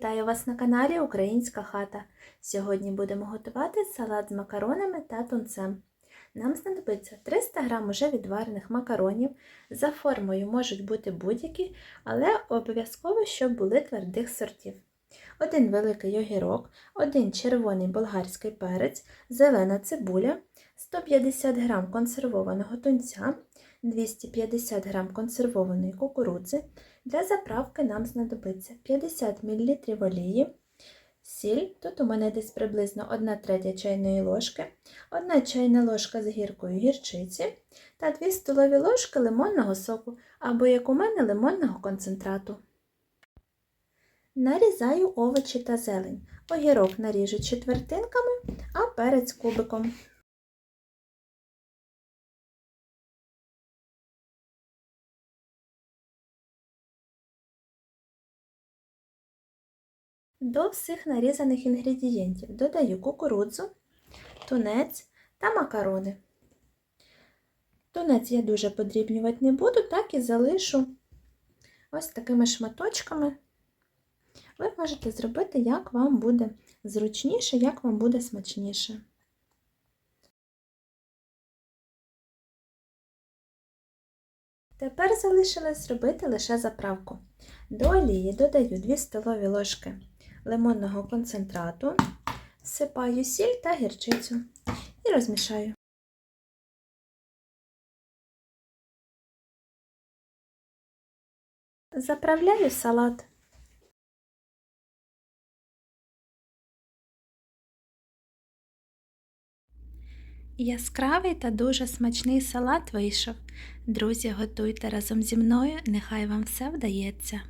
Вітаю вас на каналі Українська хата. Сьогодні будемо готувати салат з макаронами та тунцем. Нам знадобиться 300 г уже відварених макаронів. За формою можуть бути будь-які, але обов'язково, щоб були твердих сортів. Один великий огірок, один червоний болгарський перець, зелена цибуля, 150 г консервованого тунця, 250 г консервованої кукурудзи. Для заправки нам знадобиться 50 мл олії, сіль, тут у мене десь приблизно 1 третя чайної ложки, 1 чайна ложка з гіркою гірчиці та 2 столові ложки лимонного соку або, як у мене, лимонного концентрату. Нарізаю овочі та зелень. Огірок наріжу четвертинками, а перець кубиком. До всіх нарізаних інгредієнтів додаю кукурудзу, тунець та макарони. Тунець я дуже подрібнювати не буду, так і залишу ось такими шматочками. Ви можете зробити, як вам буде зручніше, як вам буде смачніше. Тепер залишилось зробити лише заправку. До олії додаю 2 столові ложки лимонного концентрату, всипаю сіль та гірчицю і розмішаю. Заправляю салат. Яскравий та дуже смачний салат вийшов. Друзі, готуйте разом зі мною, нехай вам все вдається.